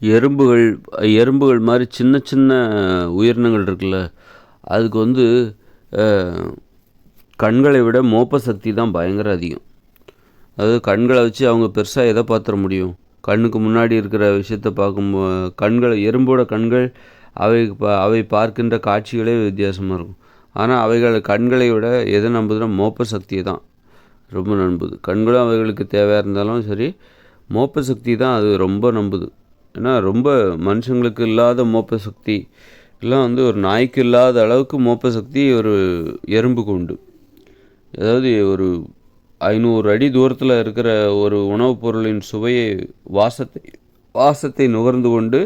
எறும்புகள் எறும்புகள் மாதிரி சின்ன சின்ன உயிரினங்கள் இருக்குல்ல அதுக்கு வந்து கண்களை விட மோப்ப சக்தி தான் பயங்கர அதிகம். அதாவது கண்களை வச்சு அவங்க பெருசாக எதை பார்த்துட முடியும்? கண்ணுக்கு முன்னாடி இருக்கிற விஷயத்த பார்க்கும் கண்களை எறும்போட கண்கள் அவை அவை பார்க்கின்ற காட்சிகளே வித்தியாசமாக இருக்கும். ஆனால் அவைகள் கண்களை விட எதை நம்புதுன்னா மோப்ப சக்தியை தான். ரொம்ப நம்புது. கண்களும் அவைகளுக்கு தேவையாக இருந்தாலும் சரி மோப்ப சக்தி தான் அது ரொம்ப நம்புது. ஏன்னா ரொம்ப மனுஷங்களுக்கு இல்லாத மோப்ப சக்தி எல்லாம் வந்து ஒரு நாய்க்கு இல்லாத அளவுக்கு மோப்ப சக்தி ஒரு எறும்புக்கு உண்டு அதாவது ஒரு ஐநூறு அடி தூரத்தில் இருக்கிற ஒரு உணவுப் பொருளின் சுவையை வாசத்தை வாசத்தை நுகர்ந்து கொண்டு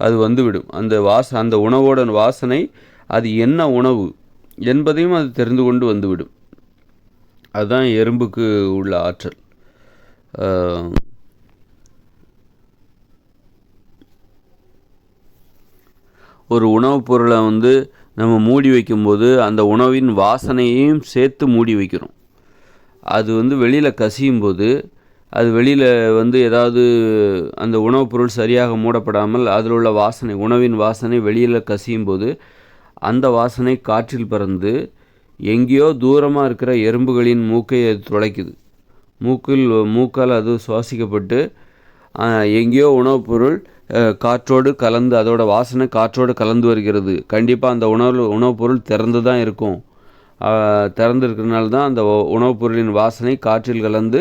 அது வந்துவிடும். அந்த வாச அந்த உணவோட வாசனை அது என்ன உணவு என்பதையும் அது தெரிந்து கொண்டு வந்துவிடும். அதுதான் எறும்புக்கு உள்ள ஆற்றல். ஒரு உணவுப் பொருளை வந்து நம்ம மூடி வைக்கும்போது அந்த உணவின் வாசனையையும் சேர்த்து மூடி வைக்கிறோம். அது வந்து வெளியில் கசியும் போது அது வெளியில் வந்து ஏதாவது அந்த உணவுப் பொருள் சரியாக மூடப்படாமல் அதில் உள்ள வாசனை உணவின் வாசனை வெளியில் கசியும் போது அந்த வாசனை காற்றில் பறந்து எங்கேயோ தூரமாக இருக்கிற எறும்புகளின் மூக்கை அது துளைக்குது மூக்கில் மூக்கால் அது சுவாசிக்கப்பட்டு எங்கேயோ உணவுப் பொருள் காற்றோடு கலந்து அதோட வாசனை காற்றோடு கலந்து வருகிறது. கண்டிப்பாக அந்த உணவு உணவுப் பொருள் திறந்து தான் இருக்கும். திறந்து இருக்கிறனால தான் அந்த உணவுப் பொருளின் வாசனை காற்றில் கலந்து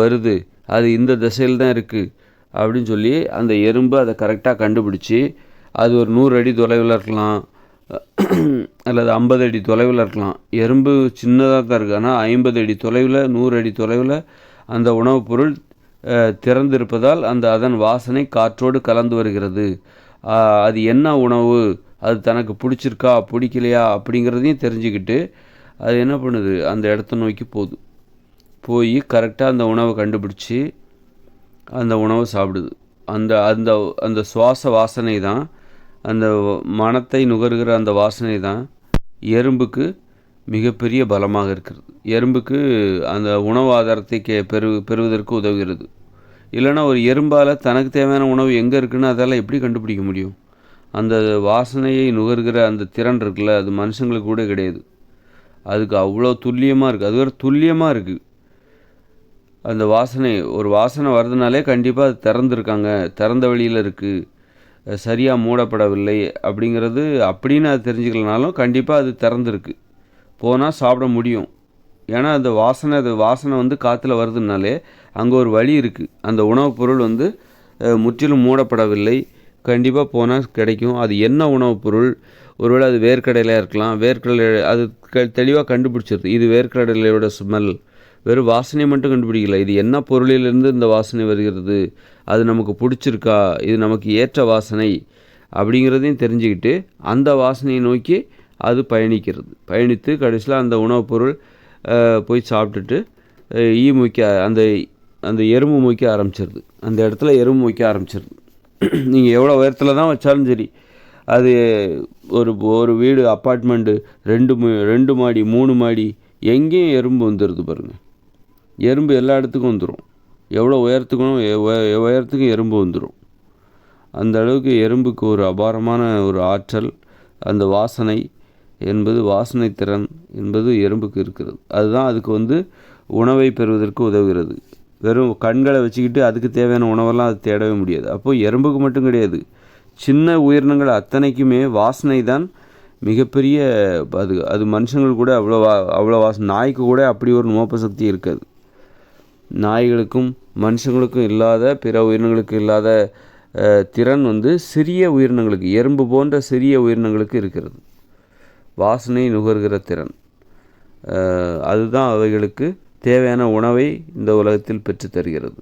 வருது. அது இந்த திசையில் தான் இருக்குது அப்படின்னு சொல்லி அந்த எறும்பு அதை கரெக்டாக கண்டுபிடிச்சி அது ஒரு நூறு அடி தொலைவில் இருக்கலாம். அல்லது ஐம்பது அடி தொலைவில் இருக்கலாம். எறும்பு சின்னதாக தான் இருக்குது ஆனால் ஐம்பது அடி தொலைவில் நூறு அடி தொலைவில் அந்த உணவுப் பொருள் திறந்திருப்பதால் அந்த அதன் வாசனை காற்றோடு கலந்து வருகிறது. அது என்ன உணவு? அது தனக்கு பிடிச்சிருக்கா? பிடிக்கலையா? அப்படிங்கிறதையும் தெரிஞ்சுக்கிட்டு அது என்ன பண்ணுது? அந்த இடத்த நோக்கி போகுது. போய் கரெக்டாக அந்த உணவை கண்டுபிடிச்சி அந்த உணவை சாப்பிடுது. அந்த அந்த அந்த சுவாச வாசனை தான் அந்த மனத்தை நுகர்கிற அந்த வாசனை தான் எறும்புக்கு மிகப்பெரிய பலமாக இருக்கிறது. எறும்புக்கு அந்த உணவு ஆதாரத்தை கே பெறு பெறுவதற்கு உதவுகிறது. இல்லைன்னா ஒரு எறும்பால் தனக்கு தேவையான உணவு எங்கே இருக்குன்னு அதெல்லாம் எப்படி கண்டுபிடிக்க முடியும்? அந்த வாசனையை நுகர்கிற அந்த திறன் இருக்குல்ல அது மனுஷங்களுக்கு கூட கிடையாது. அதுக்கு அவ்வளோ துல்லியமாக இருக்குது அது வேறு துல்லியமாக இருக்குது அந்த வாசனை ஒரு வாசனை வருதுனாலே கண்டிப்பாக அது திறந்துருக்காங்க. திறந்த வழியில் இருக்குது சரியாக மூடப்படவில்லை அப்படிங்கிறது அப்படின்னு அது தெரிஞ்சுக்கலனாலும் கண்டிப்பாக அது திறந்துருக்கு. போனால் சாப்பிட முடியும். ஏன்னா அந்த வாசனை அது வாசனை வந்து காற்றுல வருதுனாலே அங்கே ஒரு வழி இருக்குது அந்த உணவுப் பொருள் வந்து முற்றிலும் மூடப்படவில்லை. கண்டிப்பாக போனால் கிடைக்கும். அது என்ன உணவுப் பொருள்? ஒருவேளை அது வேர்க்கடலையாக இருக்கலாம். வேர்க்கடலை அது க தெளிவாக கண்டுபிடிச்சிருது. இது வேர்க்கடலையோட ஸ்மெல் வெறும் வாசனை மட்டும் கண்டுபிடிக்கல. இது என்ன பொருளிலிருந்து இந்த வாசனை வருகிறது? அது நமக்கு பிடிச்சிருக்கா? இது நமக்கு ஏற்ற வாசனை அப்படிங்கிறதையும் தெரிஞ்சுக்கிட்டு அந்த வாசனையை நோக்கி அது பயணிக்கிறது. பயணித்து கடைசியில் அந்த உணவுப் பொருள் போய் சாப்பிட்டுட்டு ஈ மொய்க்க அந்த அந்த எறும்பு மொய்க்க ஆரம்பிச்சிருது. அந்த இடத்துல எறும்பு மொய்க்க ஆரம்பிச்சிருது. நீங்கள் எவ்வளோ உயரத்தில் தான் வச்சாலும் சரி அது ஒரு ஒரு வீடு அப்பார்ட்மெண்ட்டு ரெண்டு ரெண்டு மாடி மூணு மாடி எங்கேயும் எறும்பு வந்துடுது பாருங்கள் எறும்பு எல்லா இடத்துக்கும் வந்துடும் எவ்வளோ உயரத்துக்கும் உயரத்துக்கும் எறும்பு வந்துடும் அந்த அளவுக்கு எறும்புக்கு ஒரு அபாரமான ஒரு ஆற்றல் அந்த வாசனை என்பது வாசனை திறன் என்பது எறும்புக்கு இருக்கிறது. அதுதான் அதுக்கு வந்து உணவை பெறுவதற்கு உதவுகிறது. வெறும் கண்களை வச்சுக்கிட்டு அதுக்கு தேவையான உணவெல்லாம் அது தேடவே முடியாது. அப்போது எறும்புக்கு மட்டும் கிடையாது. சின்ன உயிரினங்கள் அத்தனைக்குமே வாசனை தான் மிகப்பெரிய அது அது மனுஷங்கள் கூட அவ்வளோ அவ்வளோ வாசனை நாய்க்கு கூட அப்படி ஒரு நோப்ப சக்தி இருக்காது. நாய்களுக்கும் மனுஷங்களுக்கும் இல்லாத பிற உயிரினங்களுக்கு இல்லாத திறன் வந்து சிறிய உயிரினங்களுக்கு எறும்பு போன்ற சிறிய உயிரினங்களுக்கு இருக்கிறது. வாசனை நுகர்கிற திறன். அதுதான் அவைகளுக்கு தேவையான உணவை இந்த உலகத்தில் பெற்று தருகிறது.